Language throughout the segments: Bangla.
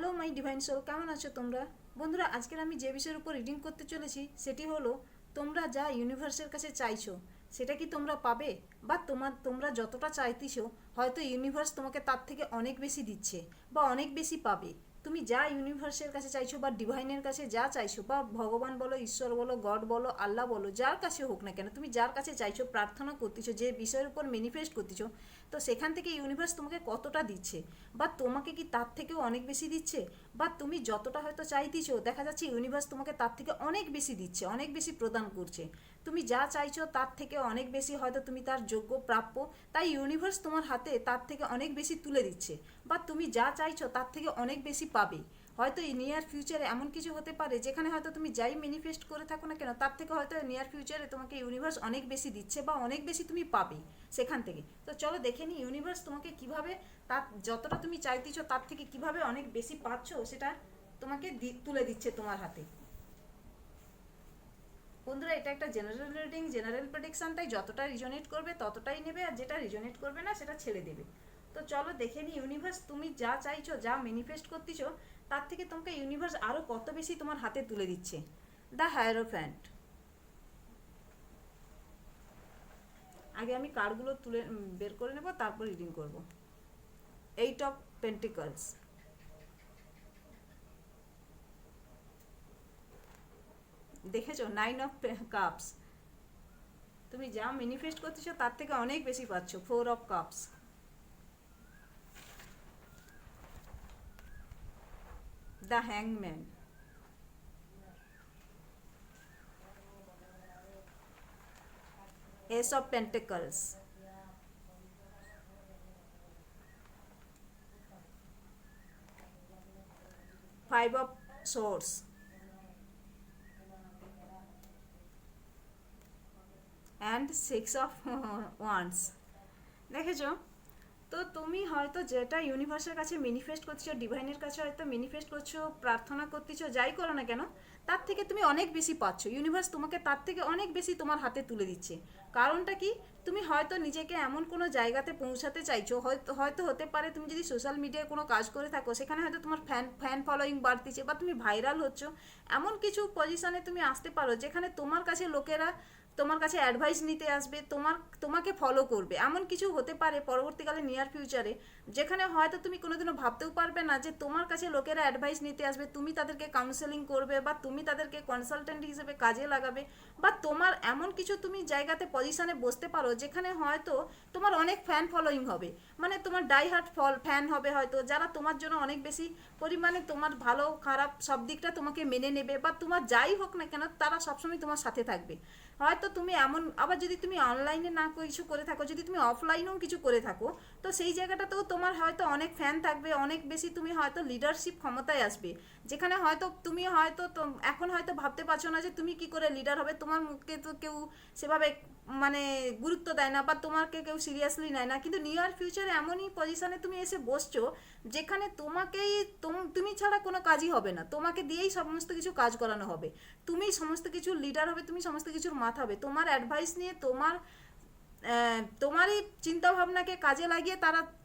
হ্যালো মাই ডিভাইন সোল, কেমন আছো তোমরা? বন্ধুরা, আজকের আমি যে বিষয়ের উপর রিডিং করতে চলেছি, সেটি হলো, তোমরা যা ইউনিভার্সের কাছে চাইছো, সেটা কি তোমরা পাবে? বা তোমার, তোমরা যতটা চাইতেছো, হয়তো ইউনিভার্স তোমাকে তার থেকে অনেক বেশি দিচ্ছে, বা অনেক বেশি পাবে। তুমি যা ইউনিভার্সের কাছে চাইছো বা ডিভাইনের কাছে যা চাইছো বা ভগবান বলো, ঈশ্বর বলো গড বলো, আল্লাহ বলো, যার কাছে হোক না কেন, তুমি যার কাছে চাইছো, প্রার্থনা করতেছো, যে বিষয়ের উপর ম্যানিফেস্ট করতেছো, তো সেখান থেকে ইউনিভার্স তোমাকে কতটা দিচ্ছে? বা তোমাকে কি তার থেকেও অনেক বেশি দিচ্ছে? বা তুমি যতটা হয়তো চাইতেছো, দেখা যাচ্ছে ইউনিভার্স তোমাকে তার থেকে অনেক বেশি দিচ্ছে, অনেক বেশি প্রদান করছে। তুমি যা চাইছো তার থেকে অনেক বেশি হয়তো তুমি তার যোগ্য প্রাপ্য। তাই ইউনিভার্স তোমার হাতে তার থেকে অনেক বেশি তুলে দিচ্ছে। বা তুমি যা চাইছো তার থেকে অনেক বেশি পাবে। হয়তো নিয়ার ফিউচারে এমন কিছু হতে পারে, যেখানে হয়তো তুমি যাই ম্যানিফেস্ট করে থাকো না কেন, তার থেকে হয়তো নিয়ার ফিউচারে তোমাকে ইউনিভার্স অনেক বেশি দিচ্ছে বা অনেক বেশি তুমি পাবে সেখান থেকে। তো চলো দেখে নিই ইউনিভার্স তোমাকে কীভাবে তার যতটা তুমি চাইতেছো তার থেকে কীভাবে অনেক বেশি পাচ্ছ সেটা তোমাকে তুলে দিচ্ছে তোমার হাতে। বন্ধুরা, এটা একটা জেনারেল রিডিং জেনারেল প্রেডিকশনটাই যতটা রিজনেট করবে ততটাই নেবে আর যেটা রিজনেট করবে না সেটা ছেড়ে দেবে। তো চলো দেখে নি ইউনিভার্স তুমি যা চাইছো, যা ম্যানিফেস্ট করতেছো, তার থেকে তোমাকে ইউনিভার্স আরও কত বেশি তোমার হাতে তুলে দিচ্ছে? দ্য হায়ারো হায়ারোফ্যান্ট আগে আমি কার্ডগুলো তুলে বের করে নেব, তারপর রিডিং করব। এইট অফ পেন্টিকলস দেখেছ? নাইন অফ কাপস তুমি যা ম্যানিফেস্ট করতেছো, তার থেকে অনেক বেশি পাচ্ছ। ফোর অফ কাপস দ্য হ্যাংম্যান ace of pentacles five of swords and six of wands দেখেছ? তো তুমি হয়তো যেটা ইউনিভার্সের কাছে ম্যানিফেস্ট করছ ডিভাইনের কাছে হয়তো ম্যানিফেস্ট করছ, প্রার্থনা করতেছো, যাই করো না কেন, তার থেকে তুমি অনেক বেশি পাচ্ছ। ইউনিভার্স তোমাকে তার থেকে অনেক বেশি তোমার হাতে তুলে দিচ্ছে। কারণটা কি? তুমি হয়তো নিজেকে এমন কোনো জায়গাতে পৌঁছাতে চাইছো, হয়তো হয়তো হতে পারে তুমি যদি সোশ্যাল মিডিয়ায় কোনো কাজ করে থাকো, সেখানে হয়তো তোমার ফ্যান ফ্যান ফলোয়িং বাড়তিছে বা তুমি ভাইরাল হচ্ছ। এমন কিছু পজিশনে তুমি আসতে পারো, যেখানে তোমার কাছে লোকেরা তোমার কাছে অ্যাডভাইস নিতে আসবে, তোমার, তোমাকে ফলো করবে। এমন কিছু হতে পারে পরবর্তীকালে নিয়ার ফিউচারে যেখানে হয়তো তুমি কোনোদিনও ভাবতেও পারবে না যে তোমার কাছে লোকেরা অ্যাডভাইস নিতে আসবে, তুমি তাদেরকে কাউন্সেলিং করবে বা তুমি তাদেরকে কনসালটেন্ট হিসেবে কাজে লাগাবে বা তোমার এমন কিছু তুমি জায়গাতে পজিশনে বসতে পারো, যেখানে হয়তো তোমার অনেক ফ্যান ফলোয়িং হবে। মানে তোমার ডাই হার্ট ফল ফ্যান হবে হয়তো, যারা তোমার জন্য অনেক বেশি পরিমাণে তোমার ভালো, খারাপ সব দিকটা তোমাকে মেনে নেবে বা তোমার যাই হোক না কেন, তারা সবসময় তোমার সাথে থাকবে। হয়তো তুমি এমন, আবার যদি তুমি অনলাইনে না কিছু করে থাকো, যদি তুমি অফলাইনেও কিছু করে থাকো, তো সেই জায়গাটাতেও তোমার হয়তো অনেক ফ্যান থাকবে, অনেক বেশি তুমি হয়তো লিডারশিপ ক্ষমতায় আসবে। যেখানে হয়তো তুমি হয়তো এখন হয়তো ভাবতে পারছ না যে তুমি কি করে লিডার হবে, তোমার মুখকে তো কেউ সেভাবে মানে গুরুত্ব দেয় না বা তোমাকে কেউ সিরিয়াসলি নেয় না। কিন্তু নিয়ার ফিউচারে এমনই পজিশনে তুমি এসে বসছো, যেখানে তোমাকেই তোম- ছাড়া কোনো কাজই হবে না। তোমাকে দিয়েই সমস্ত কিছু কাজ করানো হবে। তুমি সমস্ত কিছু লিডার হবে, তুমি সমস্ত কিছুর মাথা হবে। তোমার অ্যাডভাইস নিয়ে তোমার তোমারই চিন্তাভাবনাকে কাজে লাগিয়ে তারা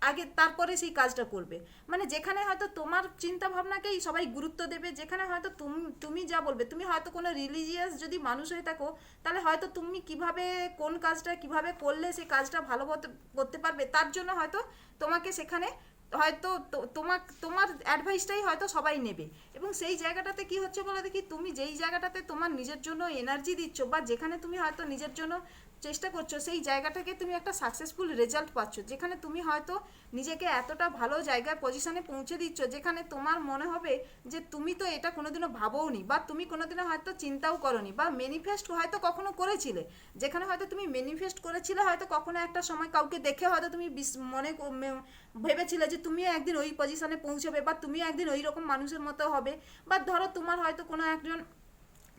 আগে তারপরে সেই কাজটা করবে। মানে যেখানে হয়তো তোমার চিন্তা ভাবনাকেই সবাই গুরুত্ব দেবে, যেখানে হয়তো তুমি তুমি যা বলবে, তুমি হয়তো কোনো রিলিজিয়াস যদি মানুষ হয়ে থাকো, তাহলে হয়তো তুমি কীভাবে, কোন কাজটা কীভাবে করলে সেই কাজটা ভালো করতে- পারবে, তার জন্য হয়তো তোমাকে সেখানে হয়তো তোমার তোমার অ্যাডভাইসটাই হয়তো সবাই নেবে। এবং সেই জায়গাটাতে কি হচ্ছে বলো দেখি, তুমি যেই জায়গাটাতে তোমার নিজের জন্য এনার্জি দিচ্ছ বা যেখানে তুমি হয়তো নিজের জন্য চেষ্টা করছ, সেই জায়গাটাকে তুমি একটা সাকসেসফুল রেজাল্ট পাচ্ছ, যেখানে তুমি হয়তো নিজেকে এতটা ভালো জায়গায় পজিশনে পৌঁছে দিচ্ছ, যেখানে তোমার মনে হবে যে তুমি তো এটা কোনোদিনও ভাবোওনি বা তুমি কোনোদিনও হয়তো চিন্তাও করনি বা ম্যানিফেস্ট হয়তো কখনো করেছিলে, যেখানে হয়তো তুমি ম্যানিফেস্ট করেছিলে হয়তো কখনো একটা সময় কাউকে দেখে হয়তো তুমি মনে ভেবেছিলে যে তুমিও একদিন ওই পজিশনে পৌঁছবে বা তুমিও একদিন ওই রকম মানুষের মতো হবে, বা ধরো তোমার হয়তো কোনো একজন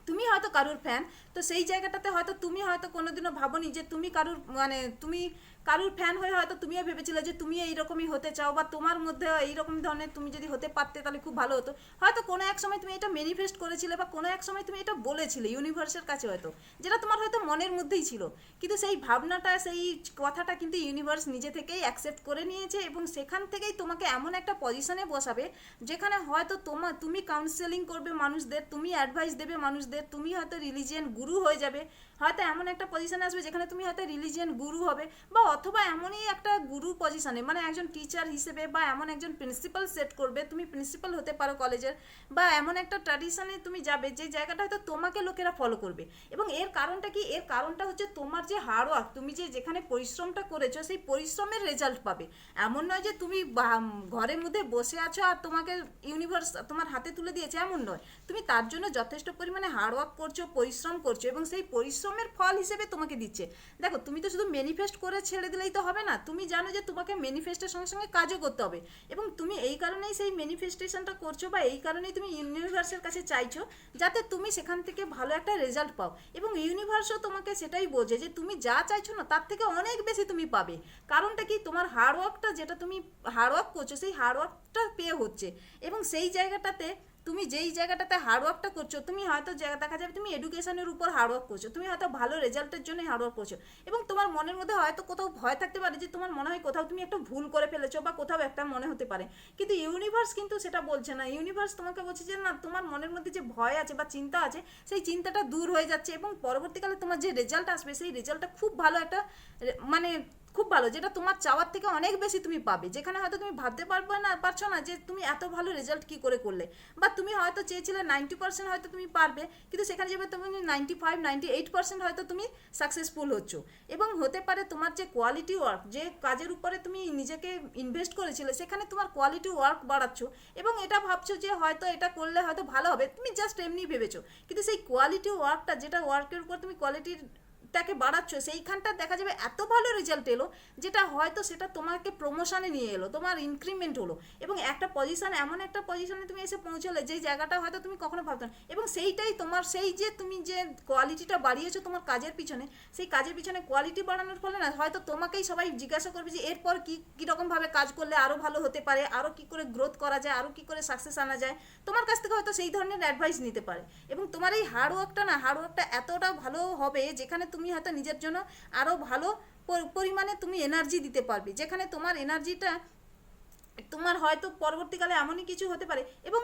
তুমি হয়তো কারুর ফ্যান তো সেই জায়গাটাতে হয়তো তুমি হয়তো কোনোদিনও ভাবোনি যে তুমি কারুর মানে তুমি কারুর ফ্যান হয়ে হয়তো তুমিও ভেবেছিলে যে তুমি এইরকমই হতে চাও বা তোমার মধ্যে এইরকম ধরনের তুমি যদি হতে পারতে তাহলে খুব ভালো হতো। হয়তো কোনো এক সময় তুমি এটা ম্যানিফেস্ট করেছিলে বা কোনো এক সময় তুমি এটা বলেছিলে ইউনিভার্সের কাছে হয়তো, যেটা তোমার হয়তো মনের মধ্যেই ছিল। কিন্তু সেই ভাবনাটা, সেই কথাটা কিন্তু ইউনিভার্স নিজে থেকেই অ্যাকসেপ্ট করে নিয়েছে এবং সেখান থেকেই তোমাকে এমন একটা পজিশনে বসাবে, যেখানে হয়তো তোমার তুমি কাউন্সেলিং করবে মানুষদের, তুমি অ্যাডভাইস দেবে মানুষদের তুমি হয়তো রিলিজিয়ান গুরু হয়ে যাবে। হয়তো এমন একটা পজিশনে আসবে যেখানে তুমি হয়তো রিলিজিয়ান গুরু হবে বা অথবা এমনই একটা গুরু পজিশনে মানে একজন টিচার হিসেবে বা এমন একজন প্রিন্সিপাল সেট করবে, তুমি প্রিন্সিপাল হতে পারো কলেজের বা এমন একটা ট্র্যাডিশনে তুমি যাবে যে জায়গাটা হয়তো তোমাকে লোকেরা ফলো করবে। এবং এর কারণটা কি? এর কারণটা হচ্ছে তোমার যে হার্ডওয়ার্ক তুমি যে যেখানে পরিশ্রমটা করেছ, সেই পরিশ্রমের রেজাল্ট পাবে। এমন নয় যে তুমি ঘরের মধ্যে বসে আছো আর তোমাকে ইউনিভার্স তোমার হাতে তুলে দিয়েছে, এমন নয়। তুমি তার জন্য যথেষ্ট পরিমাণে হার্ডওয়ার্ক করছ, পরিশ্রম করছ এবং সেই পরিশ্রমের ফল হিসেবে তোমাকে দিচ্ছে। দেখো, তুমি তো শুধু ম্যানিফেস্ট করে ছেড়ে দিলেই তো হবে না। তুমি জানো যে তোমাকে ম্যানিফেস্টের সঙ্গে সঙ্গে কাজও করতে হবে। এবং তুমি এই কারণেই সেই ম্যানিফেস্টেশনটা করছ বা এই কারণেই তুমি ইউনিভার্সের কাছে চাইছো, যাতে তুমি সেখান থেকে ভালো একটা রেজাল্ট পাও। এবং ইউনিভার্সও তোমাকে সেটাই বোঝে যে তুমি যা চাইছো না, তার থেকে অনেক বেশি তুমি পাবে। কারণটা কি? তোমার হার্ডওয়ার্কটা যেটা তুমি হার্ডওয়ার্ক করছ, সেই হার্ডওয়ার্কটা পেয়ে হচ্ছে। এবং সেই জায়গাটাতে তুমি যেই জায়গাটাতে হার্ডওয়ার্কটা করছ, তুমি হয়তো দেখা যাবে তুমি এডুকেশনের উপর হার্ডওয়ার্ক করছ, তুমি হয়তো ভালো রেজাল্টের জন্য হার্ডওয়ার্ক করছ। এবং তোমার মনের মধ্যে হয়তো কোথাও ভয় থাকতে পারে যে তোমার মনে হয় কোথাও তুমি একটা ভুল করে ফেলেছো বা কোথাও একটা মনে হতে পারে। কিন্তু ইউনিভার্স কিন্তু সেটা বলছে না। ইউনিভার্স তোমাকে বলছে যে না, তোমার মনের মধ্যে যে ভয় আছে বা চিন্তা আছে, সেই চিন্তাটা দূর হয়ে যাচ্ছে এবং পরবর্তীকালে তোমার যে রেজাল্ট আসবে, সেই রেজাল্টটা খুব ভালো একটা মানে খুব ভালো, যেটা তোমার চাওয়ার থেকে অনেক বেশি তুমি পাবে। যেখানে হয়তো তুমি ভাবতে পারবে না, পারছ না যে তুমি এত ভালো রেজাল্ট কি করে করলে। বা তুমি হয়তো চেয়েছিলে নাইনটি পার্সেন্ট হয়তো তুমি পারবে, কিন্তু সেখানে যাবে তুমি ninety five ninety eight percent হয়তো তুমি সাকসেসফুল হচ্ছ। এবং হতে পারে তোমার যে কোয়ালিটি ওয়ার্ক যে কাজের উপরে তুমি নিজেকে ইনভেস্ট করেছিলে, সেখানে তোমার কোয়ালিটি ওয়ার্ক বাড়াচ্ছ। এবং এটা ভাবছ যে হয়তো এটা করলে হয়তো ভালো হবে, তুমি জাস্ট এমনি ভেবেছো। কিন্তু সেই কোয়ালিটি ওয়ার্কটা যেটা ওয়ার্কের উপর তুমি কোয়ালিটির টাকে বাড়াচ্ছ, সেইখানটা দেখা যাবে এত ভালো রেজাল্ট এলো যেটা হয়তো সেটা তোমাকে প্রমোশনে নিয়ে এলো, তোমার ইনক্রিমেন্ট হলো এবং একটা পজিশন এমন একটা পজিশনে তুমি এসে পৌঁছলে যেই জায়গাটা হয়তো তুমি কখনো ভাবতো না। এবং সেইটাই তোমার, সেই যে তুমি যে কোয়ালিটিটা বাড়িয়েছো তোমার কাজের পিছনে, সেই কাজের পিছনে কোয়ালিটি বাড়ানোর ফলে না, হয়তো তোমাকেই সবাই জিজ্ঞাসা করবে যে এরপর কী, কীরকমভাবে কাজ করলে আরও ভালো হতে পারে আরও কি করে গ্রোথ করা যায় আরও কি করে সাকসেস আনা যায়, তোমার কাছ থেকে হয়তো সেই ধরনের অ্যাডভাইস নিতে পারে। এবং তোমার এই হার্ডওয়ার্কটা না হার্ডওয়ার্কটা এতটা ভালো হবে যেখানে তুমি হয়তো নিজের জন্য আরও ভালো পরিমাণে তুমি এনার্জি দিতে পারবে। যেখানে তোমার এনার্জিটা তোমার হয়তো পরবর্তীকালে এমনই কিছু হতে পারে এবং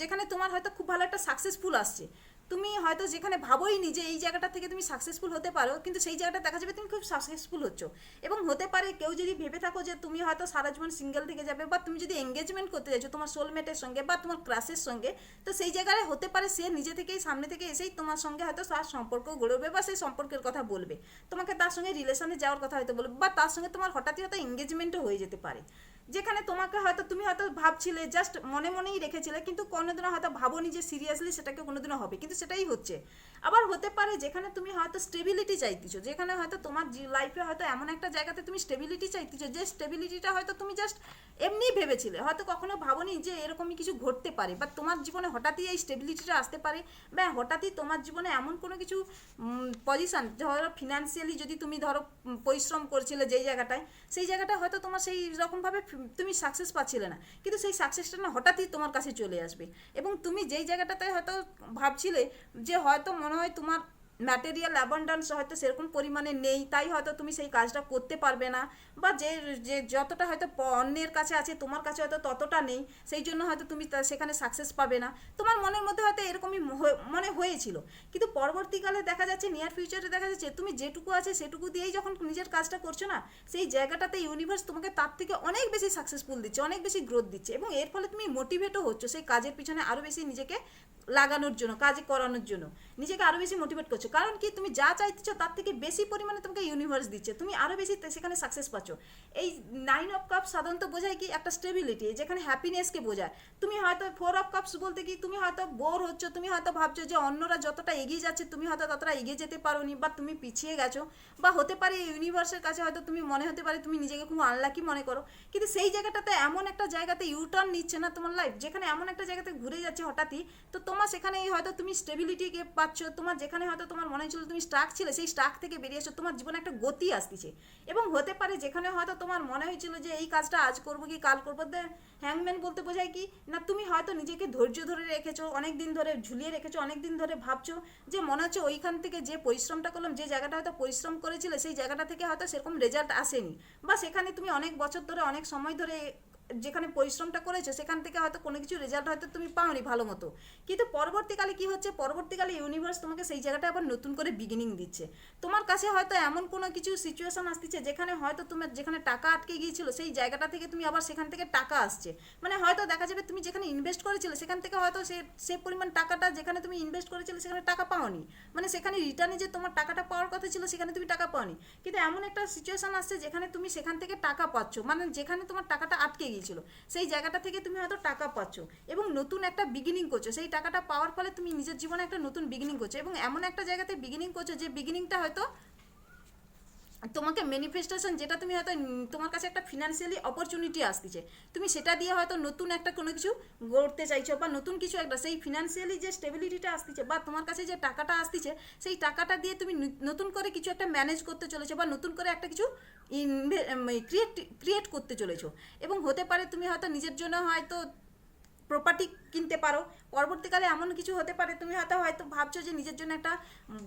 যেখানে তোমার হয়তো খুব ভালো একটা সাকসেসফুল আসছে। তুমি হয়তো যেখানে ভাবোই নি যে এই জায়গাটা থেকে তুমি সাকসেসফুল হতে পারো, কিন্তু সেই জায়গাটা দেখা যাবে তুমি খুব সাকসেসফুল হচ্ছ। এবং হতে পারে কেউ যদি ভেবে থাকো যে তুমি হয়তো সারা জীবন সিঙ্গেল থেকে যাবে বা তুমি যদি এঙ্গেজমেন্ট করতে চাইছো তোমার সোলমেটের সঙ্গে বা তোমার ক্রাসের সঙ্গে, তো সেই জায়গায় হতে পারে সে নিজে থেকেই সামনে থেকে এসেই তোমার সঙ্গে হয়তো তার সম্পর্ক গড়বে বা সেই সম্পর্কের কথা বলবে। তোমাকে তার সঙ্গে রিলেশনে যাওয়ার কথা হয়তো বলবে বা তার সঙ্গে তোমার হঠাৎই হয়তো এঙ্গেজমেন্টও হয়ে যেতে পারে। যেখানে তোমাকে হয়তো তুমি হয়তো ভাবছিলে জাস্ট মনে মনেই রেখেছিলে, কিন্তু কোনোদিনও হয়তো ভাবোনি যে সিরিয়াসলি সেটাকে কোনোদিনও হবে। কিন্তু সেটাই হচ্ছে। আবার হতে পারে যেখানে তুমি হয়তো স্টেবিলিটি চাইতেছো, যেখানে হয়তো তোমার লাইফে হয়তো এমন একটা জায়গাতে তুমি স্টেবিলিটি চাইতেছো, যে স্টেবিলিটিটা হয়তো তুমি জাস্ট এমনি ভেবেছিলে, হয়তো কখনো ভাবোনি যে এরকমই কিছু ঘটতে পারে বা তোমার জীবনে হঠাৎই এই স্টেবিলিটিটা আসতে পারে, বা হঠাৎই তোমার জীবনে এমন কোনো কিছু পজিশন ধরো ফিনান্সিয়ালি যদি তুমি ধরো পরিশ্রম করছিলে যেই জায়গাটায়, সেই জায়গাটা হয়তো তোমার সেই রকমভাবে তুমি সাকসেস পাচ্ছিলে না, কিন্তু সেই সাকসেসটা না হঠাৎই তোমার কাছে চলে আসবে, এবং তুমি যেই জায়গাটাতে হয়তো ভাবছিলে যে হয়তো মনে হয় তোমার ম্যাটেরিয়াল অ্যাবান্ডান্স হয়তো সেরকম পরিমাণে নেই, তাই হয়তো তুমি সেই কাজটা করতে পারবে না বা যে যে যতটা হয়তো অন্যের কাছে আছে, তোমার কাছে হয়তো ততটা নেই, সেই জন্য হয়তো তুমি সেখানে সাকসেস পাবে না। তোমার মনের মধ্যে হয়তো এরকমই মনে হয়েছিল। কিন্তু পরবর্তীকালে দেখা যাচ্ছে নিয়ার ফিউচারে দেখা যাচ্ছে, তুমি যেটুকু আছে সেটুকু দিয়েই যখন নিজের কাজটা করছ না, সেই জায়গাটাতে ইউনিভার্স তোমাকে তার থেকে অনেক বেশি সাকসেসফুল দিচ্ছে, অনেক বেশি গ্রোথ দিচ্ছে এবং এর ফলে তুমি মোটিভেটও হচ্ছ, সেই কাজের পিছনে আরও বেশি নিজেকে লাগানোর জন্য, কাজে করানোর জন্য। নিজেকে আরও বেশি মোটিভেট করছ। কারণ কি, তুমি যা চাইতেছো তার থেকে বেশি পরিমাণে তোমাকে ইউনিভার্স দিচ্ছে। তুমি আরও বেশি সেখানে সাকসেস পাচ্ছ। এই নাইন অফ কাপস সাধারণত বোঝায় কি? একটা স্টেবিলিটি যেখানে হ্যাপিনেসকে বোঝায়। তুমি হয়তো ফোর অফ কাপস বলতে কি, তুমি হয়তো বোর হচ্ছ, তুমি হয়তো ভাবছ যে অন্যরা যতটা এগিয়ে যাচ্ছে, তুমি হয়তো ততটা এগিয়ে যেতে পারো নি বা তুমি পিছিয়ে গেছো। বা হতে পারে ইউনিভার্সের কাছে হয়তো তুমি মনে হতে পারে তুমি নিজেকে খুব আনলাকি মনে করো। কিন্তু সেই জায়গাটাতে এমন একটা জায়গাতে ইউটার্ন নিচ্ছে না তোমার লাইফ যেখানে এমন একটা জায়গাতে ঘুরে যাচ্ছে হঠাৎই, তো তোমার সেখানে হয়তো তুমি স্টেবিলিটিকে পাচ্ছ, তোমার যেখানে হয়তো তোমার তোমার মনে হয়েছিল তুমি স্টাক ছিলে, সেই স্টাক থেকে বেরিয়ে এসো, তোমার জীবনে একটা গতি আসতেছে। এবং হতে পারে যেখানে হয়তো তোমার মনে হয়েছিল যে এই কাজটা আজ করব কি, কাল করব হ্যাংম্যান বলতে বোঝায় কি, না তুমি হয়তো নিজেকে ধৈর্য ধরে রেখেছো অনেক দিন ধরে ঝুলিয়ে রেখেছো অনেক দিন ধরে ভাবছ যে মনে হচ্ছে ওইখান থেকে যে পরিশ্রমটা করলাম, যে জায়গাটা হয়তো পরিশ্রম করেছিলে, সেই জায়গাটা থেকে হয়তো সেরকম রেজাল্ট আসেনি। বা সেখানে তুমি অনেক বছর ধরে, অনেক সময় ধরে যেখানে পরিশ্রমটা করেছ, সেখান থেকে হয়তো কোনো কিছু রেজাল্ট হয়তো তুমি পাওনি ভালো মতো। কিন্তু পরবর্তীকালে কি হচ্ছে? পরবর্তীকালে ইউনিভার্স তোমাকে সেই জায়গাটা আবার নতুন করে বিগিনিং দিচ্ছে। তোমার কাছে হয়তো এমন কোনো কিছু সিচুয়েশন আসতেছে যেখানে হয়তো তোমার, যেখানে টাকা আটকে গিয়েছিল, সেই জায়গাটা থেকে তুমি আবার সেখান থেকে টাকা আসছে। মানে হয়তো দেখা যাবে তুমি যেখানে ইনভেস্ট করেছিলে, সেখান থেকে হয়তো সে সে পরিমাণ টাকাটা যেখানে তুমি ইনভেস্ট করেছিলে, সেখানে টাকা পাওনি। মানে সেখানে রিটার্নে যে তোমার টাকাটা পাওয়ার কথা ছিল, সেখানে তুমি টাকা পাওনি। কিন্তু এমন একটা সিচুয়েশন আসছে যেখানে তুমি সেখান থেকে টাকা পাচ্ছ। মানে যেখানে তোমার টাকাটা আটকে গিয়েছিল সেই জায়গাটা থেকে তুমি হয়তো টাকা পাচ্ছ এবং নতুন একটা বিগিনিং করছ। সেই টাকাটা পাওয়ার ফলে তুমি নিজের জীবনে একটা নতুন বিগিনিং করছ এবং এমন একটা জায়গাতে বিগিনিং করছ যে বিগিনিংটা হয়তো তোমাকে ম্যানিফেস্টেশন যেটা তুমি হয়তো তোমার কাছে একটা ফিনান্সিয়ালি অপরচুনিটি আসতেছে, তুমি সেটা দিয়ে হয়তো নতুন একটা কোনো কিছু গড়তে চাইছো বা নতুন কিছু একটা, সেই ফিনান্সিয়ালি যে স্টেবিলিটিটা আসতেছে বা তোমার কাছে যে টাকাটা আসতেছে, সেই টাকাটা দিয়ে তুমি নতুন করে কিছু একটা ম্যানেজ করতে চলেছো বা নতুন করে একটা কিছু ক্রিয়েট ক্রিয়েট করতে চলেছো। এবং হতে পারে তুমি হয়তো নিজের জন্য হয়তো প্রপার্টি কিনতে পারো। পরবর্তীকালে এমন কিছু হতে পারে, তুমি হয়তো হয়তো ভাবছ যে নিজের জন্য একটা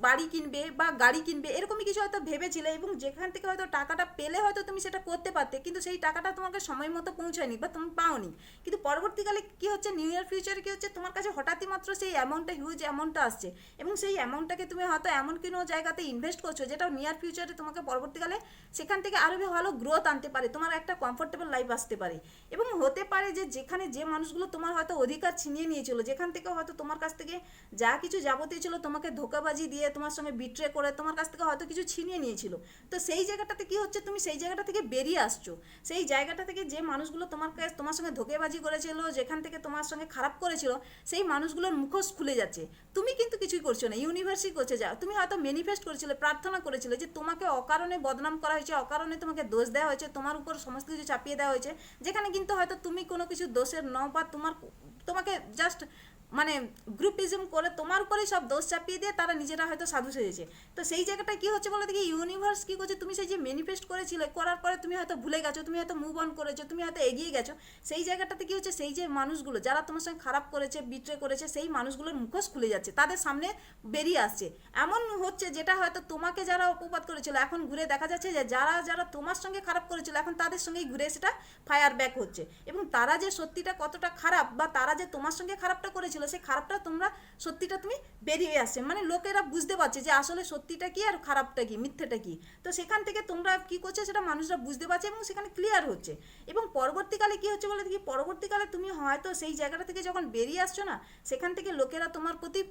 বাড়ি কিনবে বা গাড়ি কিনবে, এরকমই কিছু হয়তো ভেবেছিলে এবং যেখান থেকে হয়তো টাকাটা পেলে হয়তো তুমি সেটা করতে পারতে, কিন্তু সেই টাকাটা তোমাকে সময় মতো পৌঁছায়নি বা তুমি পাওনি। কিন্তু পরবর্তীকালে কি হচ্ছে নিউ ইয়ার ফিউচারে কি হচ্ছে, তোমার কাছে হঠাৎই মাত্র সেই অ্যামাউন্টটা হিউজ অ্যামাউন্টটা আসছে এবং সেই অ্যামাউন্টটাকে তুমি হয়তো এমন কোনো জায়গাতে ইনভেস্ট করছ যেটা নিয়ার ফিউচারে তোমাকে পরবর্তীকালে সেখান থেকে আরও ভালো গ্রোথ আনতে পারে, তোমার একটা কমফোর্টেবল লাইফ আসতে পারে। এবং হতে পারে যে যেখানে যে মানুষগুলো তোমার হয়তো অধিকার ছিনিয়ে নিয়েছিল যেখান থেকে হয়তো তোমার কাছ থেকে যা কিছু যাবতীয় ছিল তোমাকে ধোকাবাজি দিয়ে তোমার সঙ্গে বিট্রে করে তোমার কাছ থেকে হয়তো কিছু ছিনিয়ে নিয়েছিল। তো সেই জায়গাটাতে কি হচ্ছে? তুমি সেই জায়গাটা থেকে বেরিয়ে আসছো। সেই জায়গাটা থেকে যে মানুষগুলো তোমার কাছে তোমার সঙ্গে ধোকেবাজি করেছিল, যেখান থেকে তোমার সঙ্গে খারাপ করেছিল, সেই মানুষগুলোর মুখোশ খুলে যাচ্ছে। তুমি কিন্তু কিছুই করছ না। ইউনিভার্সিটি করছে যা। তুমি হয়তো ম্যানিফেস্ট করেছিলে, প্রার্থনা করেছিলে যে তোমাকে অকারণে বদনাম করা হয়েছে, অকারণে তোমাকে দোষ দেওয়া হয়েছে, তোমার উপর সমস্ত কিছু চাপিয়ে দেওয়া হয়েছে। যেখানে কিন্তু হয়তো তুমি কোনো কিছু দোষের ন বা তোমার তোমাকে জাস্ট মানে গ্রুপিজম করে তোমার উপরেই সব দোষ চাপিয়ে দিয়ে তারা নিজেরা হয়তো সাধু সেজেছে। তো সেই জায়গাটা কি হচ্ছে বলে দেখি ইউনিভার্স কি করছে? তুমি সেই যে ম্যানিফেস্ট করেছিলে, করার পরে তুমি হয়তো ভুলে গেছো, তুমি হয়তো মুভ অন করেছ, তুমি হয়তো এগিয়ে গেছো। সেই জায়গাটাতে কি হচ্ছে? সেই যে মানুষগুলো যারা তোমার সঙ্গে খারাপ করেছে বিট্রে করেছে, সেই মানুষগুলোর মুখোশ খুলে যাচ্ছে, তাদের সামনে বেরিয়ে আসছে। এমন হচ্ছে যেটা হয়তো তোমাকে যারা অপবাদ করেছিল, এখন ঘুরে দেখা যাচ্ছে যে যারা যারা তোমার সঙ্গে খারাপ করেছিল, এখন তাদের সঙ্গেই ঘুরে সেটা ফায়ার ব্যাক হচ্ছে। এবং তারা যে সত্যিটা কতটা খারাপ বা তারা যে তোমার সঙ্গে খারাপটা করেছিল সেই খারাপটা তোমরা সত্যিটা তুমি বেরিয়ে আসছে মানে লোকেরা বুঝতে পারছে যে আসলে সত্যিটা কি আর খারাপটা কি, মিথ্যেটা কি। তো সেখান থেকে তোমরা কি করছে সেটা মানুষরা বুঝতে পারছে এবং সেখানে ক্লিয়ার হচ্ছে। এবং পরবর্তীকালে কি হচ্ছে বলে দেখি, পরবর্তীকালে তুমি হয়তো সেই জায়গাটা থেকে যখন বেরিয়ে আসছো না, সেখান থেকে লোকেরা তোমার প্রতি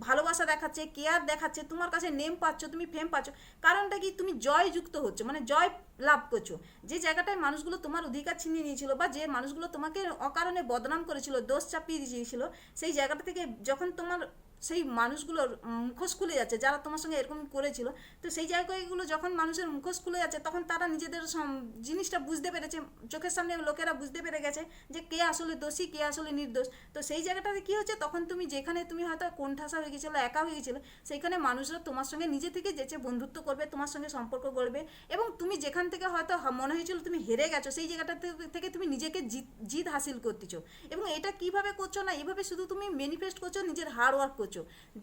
ভালোবাসা দেখাচ্ছে কেয়ার দেখাচ্ছে, তোমার কাছে নেম পাচ্ছ, তুমি ফেম পাচ্ছ, কারণটা কি? তুমি জয় যুক্ত হচ্ছে মানে জয় লাভ করছ। যে জায়গাটায় মানুষগুলো তোমার অধিকার ছিনিয়ে নিয়েছিল বা যে মানুষগুলো তোমাকে অকারণে বদনাম করেছিল, দোষ চাপিয়ে দিয়েছিল, সেই জায়গাটা থেকে যখন তোমার সেই মানুষগুলোর মুখোশ খুলে যাচ্ছে, যারা তোমার সঙ্গে এরকম করেছিল। তো সেই জায়গাগুলো যখন মানুষের মুখোশ খুলে যাচ্ছে, তখন তারা নিজেদের জিনিসটা বুঝতে পেরেছে, চোখের সামনে লোকেরা বুঝতে পেরে গেছে যে কে আসলে দোষী, কে আসলে নির্দোষ। তো সেই জায়গাটাতে কি হচ্ছে, তখন তুমি যেখানে তুমি হয়তো কোণঠাসা হয়ে গেছিল, একা হয়ে গেছিল, সেইখানে মানুষরা তোমার সঙ্গে নিজে থেকে যেচে বন্ধুত্ব করবে, তোমার সঙ্গে সম্পর্ক করবে এবং তুমি যেখান থেকে হয়তো মনে হয়েছিল তুমি হেরে গেছো, সেই জায়গাটা থেকে- থেকে তুমি নিজেকে জিত জিত হাসিল করতেছো। এবং এটা কীভাবে করছ না, এভাবে শুধু তুমি ম্যানিফেস্ট করছ, নিজের হার্ড ওয়ার্ক করছ।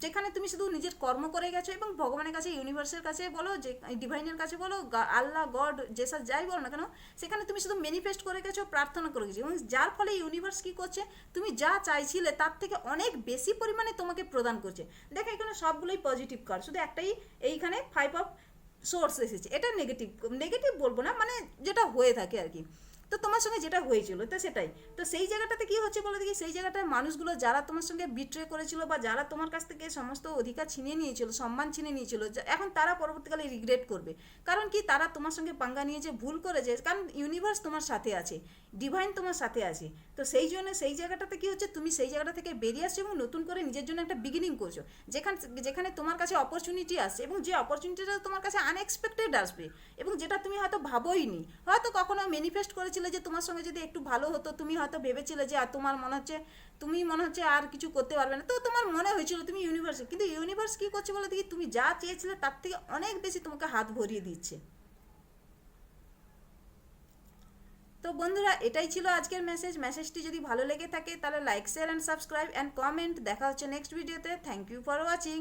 যেখানে তুমি শুধু নিজের কর্ম করে গেছো এবং ভগবানের কাছে ইউনিভার্সের কাছে বলো, যে ডিভাইনের কাছে বলো আল্লাহ, গড, যেসব যাই বলো না কেন, সেখানে তুমি শুধু ম্যানিফেস্ট করে গেছো, প্রার্থনা করে গেছো। এবং যার ফলে ইউনিভার্স কী করছে, তুমি যা চাইছিলে তার থেকে অনেক বেশি পরিমাণে তোমাকে প্রদান করছে। দেখো, এখানে সবগুলোই পজিটিভ কার্ড শুধু একটাই এইখানে ফাইভ অফ সোর্স এসেছে। এটা নেগেটিভ নেগেটিভ বলব না মানে যেটা হয়ে থাকে আর কি। তো তোমার সঙ্গে যেটা হয়েছিল, তো সেটাই। তো সেই জায়গাটাতে কি হচ্ছে বলে দেখি? সেই জায়গাটায় মানুষগুলো যারা তোমার সঙ্গে বিট্রে করেছিল বা যারা তোমার কাছ থেকে সমস্ত অধিকার ছিনিয়ে নিয়েছিল, সম্মান ছিনিয়ে নিয়েছিল এখন তারা পরবর্তীকালে রিগ্রেট করবে। কারণ কি? তারা তোমার সঙ্গে পাঙ্গা নিয়ে যে ভুল করেছে, কারণ ইউনিভার্স তোমার সাথে আছে ডিভাইন তোমার সাথে আছে। তো সেই জন্য সেই জায়গাটাতে কি হচ্ছে? তুমি সেই জায়গাটা থেকে বেরিয়ে আসছো এবং নতুন করে নিজের জন্য একটা বিগিনিং করছ। যেখানে যেখানে তোমার কাছে অপরচুনিটি আসছে এবং যে অপরচুনিটিটা তোমার কাছে আনএক্সপেক্টেড আসবে এবং যেটা তুমি হয়তো ভাবোই নি হয়তো কখনো ম্যানিফেস্ট করেছিলে চেয়েছিলে যে তোমার সঙ্গে যদি একটু ভালো হতো, তুমি হয়তো ভেবেছিলে যে, আর তোমার মনে হচ্ছে, তুমি মনে হচ্ছে আর কিছু করতে পারবে না। তো তোমার মনে হয়েছিল তুমি ইউনিভার্স কিন্তু ইউনিভার্স কী করছে বলে দেখি, তুমি যা চেয়েছিলে তার থেকে অনেক বেশি তোমাকে হাত ভরিয়ে দিচ্ছে। তো বন্ধুরা, এটাই ছিল আজকের মেসেজ মেসেজটি যদি ভালো লেগে থাকে, তাহলে like share and subscribe and comment দেখা হচ্ছে নেক্সট ভিডিওতে থ্যাংক ইউ ফর ওয়াচিং